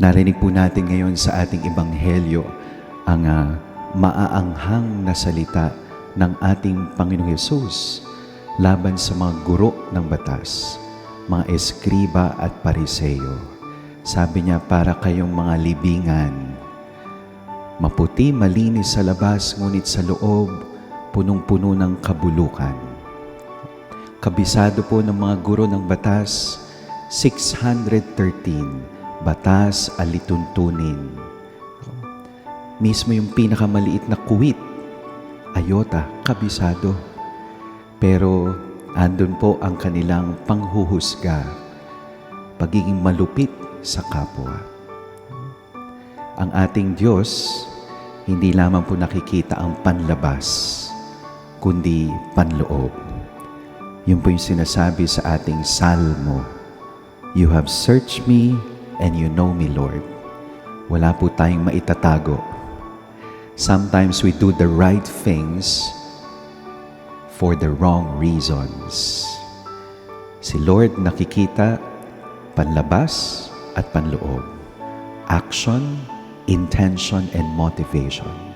Narinig po natin ngayon sa ating ebanghelyo ang ah, maaanghang na salita ng ating Panginoong Yesus laban sa mga guro ng batas, mga eskriba at pariseyo. Sabi niya, para kayong mga libingan, maputi, malinis sa labas, ngunit sa loob, punong-puno ng kabulukan. Kabisado po ng mga guro ng batas, 613, batas alituntunin. Mismo yung pinakamaliit na kuwit, ayota, kabisado. Pero andun po ang kanilang panghuhusga, pagiging malupit sa kapwa. Ang ating Diyos, hindi lamang po nakikita ang panlabas, kundi panloob. Yun po yung sinasabi sa ating salmo. You have searched me and you know me, Lord. Wala po tayong maitatago. Sometimes we do the right things for the wrong reasons. Si Lord nakikita panlabas at panloob. Action, intention, and motivation.